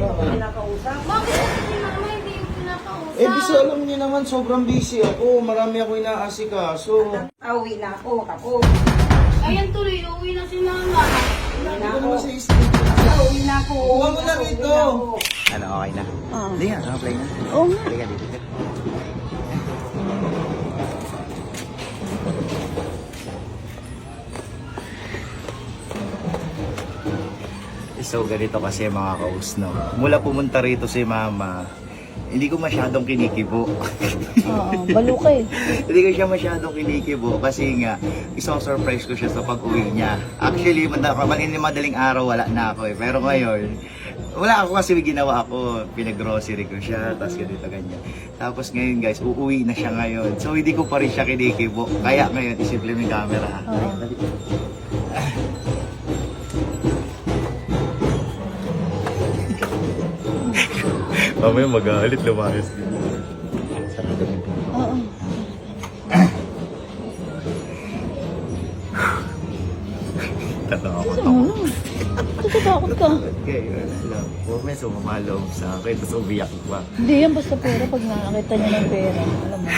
Kinakausap. Bakit kasi si mama hindi yung pinakausap? Eh, bisa alam niyo naman, sobrang busy ako. Marami ako inaasikaso. Pauwi na ako, ako. Ayan tuloy, uwi na si mama. Uwi Hindi na ko ako. naman sa isip. Pauwi na ako. Mo na Uwi rito. ako. Ano, okay na? Oo. Hindi nga, naka-play na. Oo nga. Halika dito. So ganito kasi mga kaus, no? Mula pumunta rito si mama, hindi ko masyadong kinikibo. Oo, balukay. hindi ko siya masyadong kinikibo kasi nga isang surprise ko siya sa pag-uwi niya. Actually, malin madaling araw wala na ako eh. Pero ngayon, wala ako kasi may ginawa ako. Pinag-grocery ko siya, tapos ganito ganyan. Tapos ngayon guys, uuwi na siya ngayon. So hindi ko pa rin siya kinikibo. Kaya ngayon, isimple mo yung camera. Oo. Mamaya magalit, lumayas. Oo. Tatawa ko. Ano mo? Natatakot ka. Okay, alam ko, may sumamalong sa akin, tapos umiyak pa. Hindi yan basta pera pag nakakita niya ng pera. Alam mo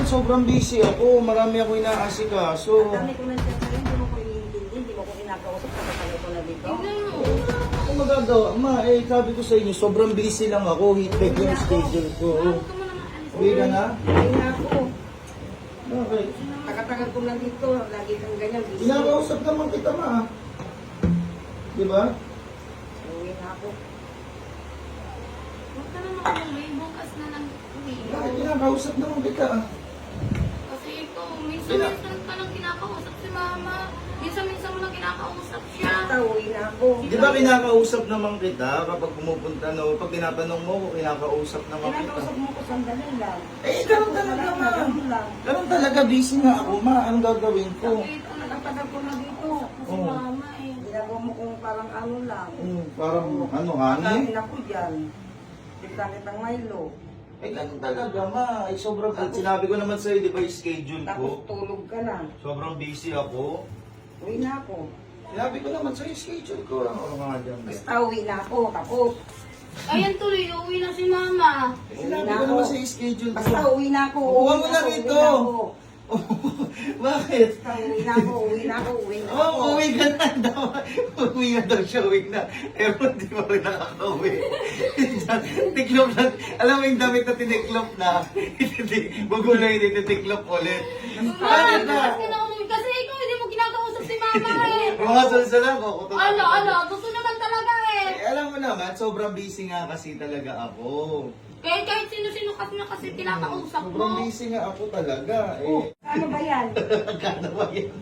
naman, sobrang busy ako. Marami ako inaasikaso. Ang dami ko nandiyan sa'yo, hindi mo ko iniintindi, hindi mo ko kinakausap sa ko na dito. Ano magagawa? Ma, eh, sabi ko sa inyo, sobrang busy lang ako. Hit-back yung schedule ko. Huwag ka mo naman alis. Uwi ka na? Uwi na ako. Bakit? Tagal-tagal ko na dito, lagi kang ganyan. busy. Kinakausap naman kita, ma. Di ba? Uwi na ako. Huwag ka naman umuwi. Bukas na lang uwi. Bakit kinakausap naman kita? Kasi ito, minsan-minsan ka lang kinakausap si mama. Minsan-minsan mo lang kinakausap siya. Uwi na ako. Di ba kinakausap naman kita kapag pumupunta, no? Pag tinatanong mo ko, kinakausap naman kita. Kinakausap mo ko sandali lang. Eh, ganun talaga, ma. Ganun talaga, busy nga ako, ma. Anong gagawin ko? Na Tagal ko na dito. si Oo. mama eh. Ginagawa mo kung parang ano lang. Hmm, parang, ano, honey? Kain ako dyan. Tignan kitang Milo. Eh, ganun talaga, ma. Eh, sobrang, at sinabi ko naman sa'yo, di ba, yung schedule ko? Tapos tulog ka na. Sobrang busy ako. Uwi na ako. Sinabi ko naman sa'yo, yung schedule ko. Ano nga dyan, be? Basta uwi na ako. Tapos. Ayan tuloy, uwi na si mama. Sinabi ko naman sa'yo, yung schedule ko. Basta uwi na ako. Kuha mo Uwi na ako, rito. Uwi na ako. Bakit? Uwi na ako. Uwi na ako. Uwi na ako. Oo, oh, uwi ka na daw. Uwi na daw siya, uwi na. Pero hindi pa rin nakaka-uwi. tiklop na. Alam mo yung damit na tiniklop na. Magulo yung tinitiklop ulit. Bakit na? Kasi ikaw hindi mo kinakausap si mama eh. Mga sulsulan ko. kuto- Ano, ano, gusto naman talaga eh. Eh, alam mo naman, sobrang busy nga kasi talaga ako. Kahit kahit sino-sino kasi na kasi kinakausap Sobrang mo. busy nga ako talaga. Eh, Ano ba yan? kano ba yun?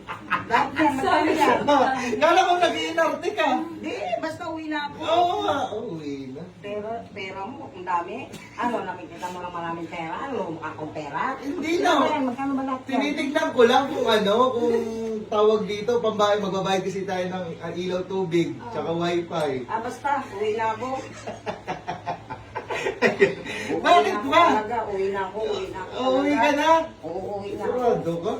Lahat yan. Magkano yan? Kala ko nag-iinarte ka. Hindi. Basta uwi na ako. Oo nga, uwi na. Pera, pera mo, ang dami. Ano, nakikita mo lang maraming pera? Ano, mukha akong pera? Hindi Ano na. ba yan? Magkano ba lahat yan? Tinitignan ko lang kung ano, kung tawag dito, pambayad, magbabayad kasi tayo ng uh, ilaw tubig, tsaka wifi. Ah, basta, uwi na ako. Uwi Bakit ba? Uwi na ako, uwi na ako. Uuwi ka na? Oo, uwi na ako. Sigurado ka?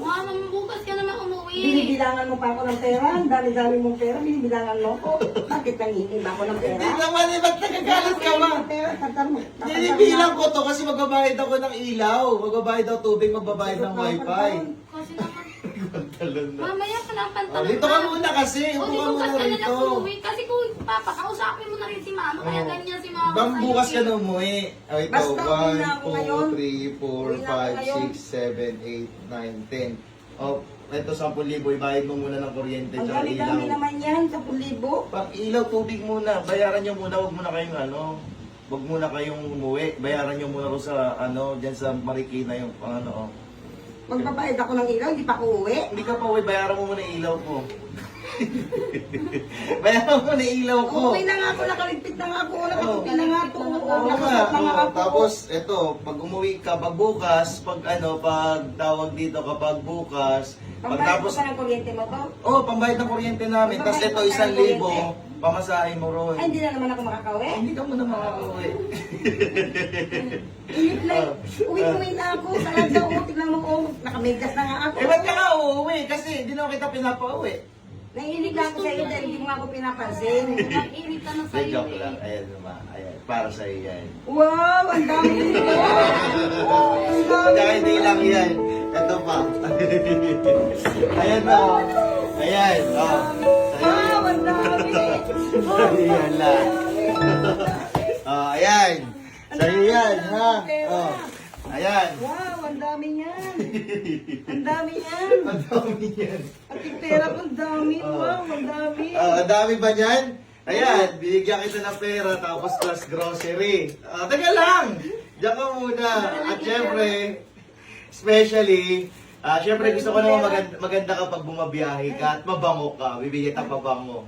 Mama, bukas ka naman umuwi. Binibilangan mo pa ako ng pera. Ang dami-dami mong pera, binibilangan mo ako. Bakit nangihingi ba ako ng pera? Hindi naman, eh, ba't nagagalit ka mo. Nilibilang ko to kasi magbabayad ako ng ilaw, magbabayad ako tubig, magbabayad ng wifi. Kasi naman, Talon na. mamaya ka na ang Oh, pantalon. dito ka muna kasi, O, upo ka muna ka na lang rito. umuwi. Kasi kung papakausapin mo na rin si mama, kaya Oh. ganyan si mama. Bang bukas ka na umuwi. Oh, ito, Basta uwi na ako 1, ngayon. 2, 3, 4, Uwi na ako 5, ngayon. 6, 7, 8, 9, 10. Oh, ito 10,000, ibayad mo muna ng kuryente Ang tsaka dami-dami ilaw. naman yan, sa pulibo. Pag ilaw, tubig muna. Bayaran nyo muna, wag muna kayong ano. Wag muna kayong umuwi. Bayaran nyo muna ro sa ano, dyan sa Marikina yung pang ano. Oh. Magbabayad ako ng ilaw, hindi pa ako uwi. Hindi ka pa uwi, bayaran mo muna ilaw ko. Bayaran mo yung ilaw ko. Uwi na nga ako, nakaligpit na nga ako, nakatupi na nga ako. Oo nga, na nga ako. Tapos, eto, pag umuwi ka, pag bukas, pag ano, pag tawag dito kapag bukas, Pagbayad ko Pagtapos, pa ng kuryente mo to? oh, pambayad ng kuryente namin. Tapos ito, isang libo, pamasahe mo ron. Ay, hindi na naman ako makakauwi. Hindi ka muna makakauwi. Inip na eh. Uwi-uwi na ako. Talaga, oh, tignan mo, oh, nakamedyas na nga ako. eh, ba't ka nga uuwi? Kasi hindi naman kita pinapauwi. Naiinig na ako sa iyo dahil hindi mo ako pinapansin. Nag-init ka na Hindi, sa'yo joke eh. lang. Ayan naman. Ayan, para sa'yo yan. Wow, ang dami nito. Wow, ang dami. Tsaka hindi lang yan. Ito pa. Ayan o. Ayan. Oh. Wow, ang dami. Ayan lang. Oh, ayan. Sa'yo yan, ha? Oh. Ayan. Wow, ang dami niyan. Ang dami yan. Ang dami yan. At yung pera ko, ang dami. Wow, ang dami. Oh, ang dami ba niyan? Ayan, binigyan kita ng pera tapos plus grocery. Ah, teka lang! Diyan ka muna. At syempre, especially, ah, syempre gusto ko naman maganda, maganda kapag bumabiyahe ka at mabango ka. Bibigyan kita pabango.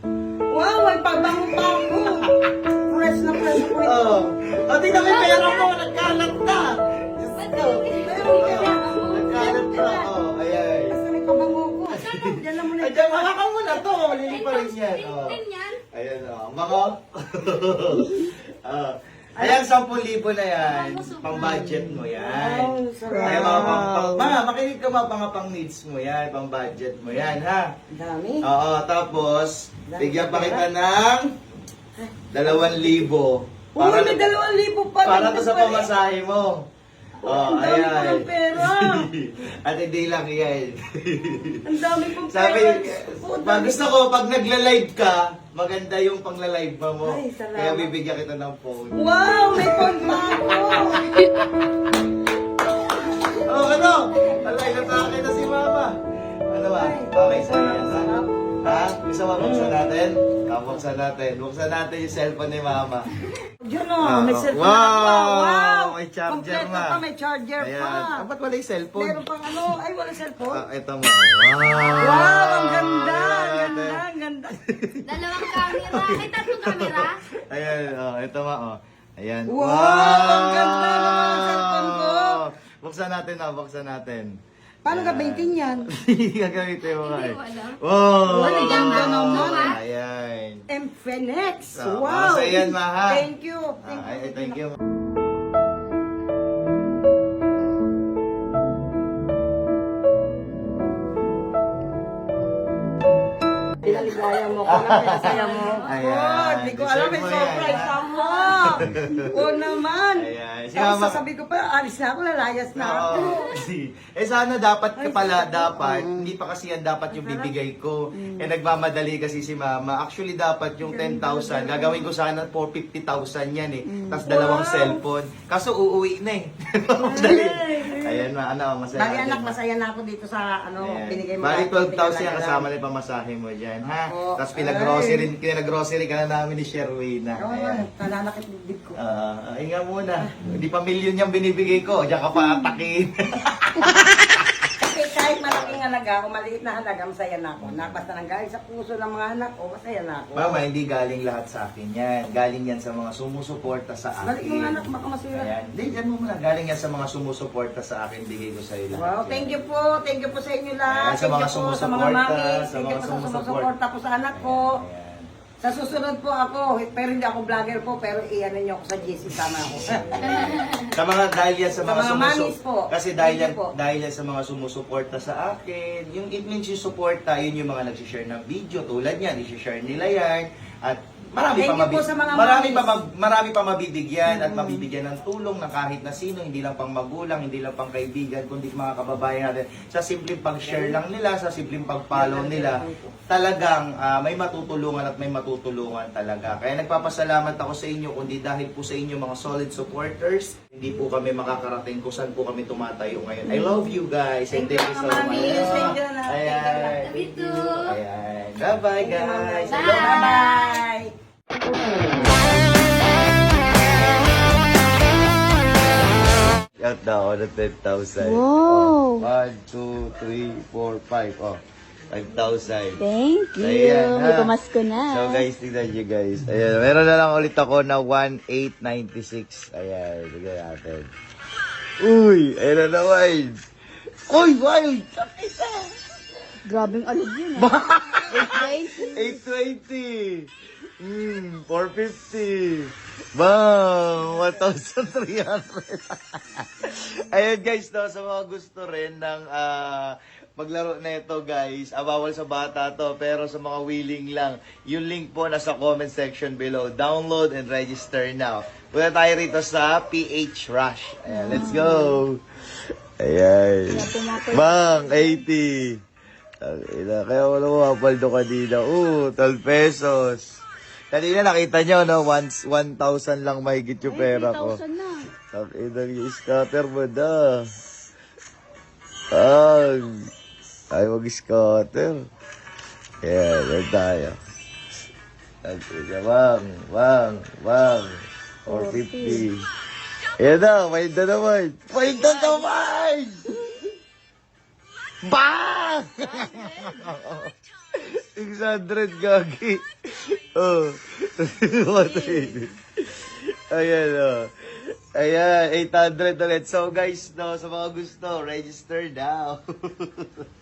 Wow, ay pabango pa ako. Fresh na fresh ito. Oh, oh tingnan mo yung pera mo, nagkalat na. Na to. Malili pa rin yan. Oh. Ayan. Oh. Bango? Ah. Ayan, 10,000 na yan. Pang budget mo yan. Ayan, mga pang, pang, ma, makinig ka mga pang, pang needs mo yan. Pang budget mo yan, ha? Dami. Oo, tapos, bigyan pa kita ng 2,000 Uy, para, may dalawang libo pa. para to sa pamasahe mo. Oh, Ang dami ko ayan. ng pera. At hindi lang yan. Ang dami kong Sabi, pera. Oh, pag dami gusto ko, pag nagla-live ka, maganda yung pangla-live pa mo. Ay, salamat. Kaya bibigyan kita ng phone. Wow, may phone pa ako. Oh, ano? Alay, natake na si mama. Ano ba? Okay sa'yo yan, ha? Gusto mo buksan natin? Ah, buksan natin. Buksan natin yung cellphone ni mama. Yun Ah, o, may oh. cellphone Wow! ako. Wow! May charger Kompleto ma. pa, may charger Ayan. pa. Ah, ba't wala yung cellphone? Meron pang ano, ay wala cellphone. Ah, ito mo. Wow! Wow, ang ganda, ang ganda, ang ganda. Dalawang camera. May tatlong camera. Ayan, oh, ito ma, oh. Ayan. Wow, ang ganda naman ang cellphone ko. Buksan natin na, buksan natin. Paano gamitin yan? Gagamitin mo nga Hindi eh. ko alam. Wow! Ang ganda naman. Ayan. Infinix. Ah, Wow. para sa yan, ma, ha? Thank you. Thank Ah, you. ay, thank you. Pinaligaya mo ko na, pinasaya mo. Ayan. Oh, hindi ko alam, may mo surprise ako. Oo naman. Ayan. Si Tapos Mama- sasabi ko pa, alis na ako, lalayas na ako. Oo. eh sana dapat ka pala, dapat, hindi pa kasi yan dapat yung bibigay ko. Mm. Eh nagmamadali kasi si mama. Actually dapat yung 10,000, gagawin ko sana for 50,000 yan eh. Tapos dalawang Mm. Cellphone. Kaso uuwi na eh. Madali. Ayan na, ano, masaya. Bali anak, masaya na ako dito sa ano, binigay mo. Bali na- 12,000 yan pinalagaan. kasama na yung pamasahe mo dyan, ha? Oo. Tapos pinag-grocery, pinag-grocery ka na namin ni Sherwina. Oo, Ayan. nananakit yung dib ko. Ah, ay nga muna. Hindi pa milyon yung binibigay ko. Diyan ka pa atakin. Halaga o maliit na halaga, masaya na ako. Na basta nang galing sa puso ng mga anak ko, masaya na ako. Mama, hindi galing lahat sa akin yan. Galing yan sa mga sumusuporta sa akin. Balik yung anak, baka masira. Ayan. Hindi, yan mo muna. Galing yan sa mga sumusuporta sa akin. Bigay ko sa iyo lahat. Wow, yan. thank you po. Thank you po sa inyo lahat. Ayan, sa Thank mga you po sa mga mami. sa Thank you mga po sa sumusuport. sumusuporta po sa anak ko. Ayan. Sa susunod po ako, pero hindi ako vlogger po, pero iyan niyo ako sa GC, tama ako. Sa mga dahil yan sa mga, mga mamis po. Kasi dahil Thank yan, you po. dahil yan sa mga sumusuporta sa akin. Yung it means yung suporta, yun yung mga nagsishare ng video. Tulad yan, i-share nila yan. At marami Thank pa you mabi- po sa mga marami pa mag- marami pa mabibigyan at mabibigyan ng tulong ng kahit na sino, hindi lang pang magulang, hindi lang pang kaibigan, kundi mga kababayan natin. Sa simpleng pag-share lang nila, sa simpleng pag-follow nila, talagang ah, may matutulungan at may matutulungan talaga. Kaya nagpapasalamat ako sa inyo, kundi dahil po sa inyo mga solid supporters, hindi po kami makakarating kung saan po kami tumatayo ngayon. I love you guys and Thank you so much. Thank you na. Thank you na. Ayan. Love you too. Ayan. Bye-bye guys. Bye. Bye. Out na ako ng 10,000. Wow. Oh, 1, 2, 3, 4, 5. Oh, 5,000. Thank you. Ayan, May ha? pamasko na. So guys, tignan nyo guys. Ayan, meron na lang ulit ako na 1,896. Ayan, tignan natin. Uy, ayan na naman. Uy, wild! Sakit na! Grabing alog yun ah. 820. 820. Hmm, 450. Bang! 1,300. Ayun guys, no, sa mga gusto rin ng ah, maglaro na ito guys, ah, bawal sa bata to, pero sa mga willing lang, yung link po nasa comment section below. Download and register now. Punta tayo rito sa PH Rush. Ayan, let's go! Ayan. Bang! 80. Ang ina, kaya wala mo mapaldo kanina. Oo, 12 pesos. Kanina nakita nyo, no? Once, 1,000 lang mahigit yung pera ko. 3,000 na. Ang ina yung scatter mo na. Ang. Ay, mag-scatter. Yan, yan tayo. Ina, bang, bang, bang. 450. Yan na, may na naman. May na naman! Bang! 600 gagi. Oh. Ayan, oh. Ayan, 800 ulit. So, guys, no, sa mga gusto, register now.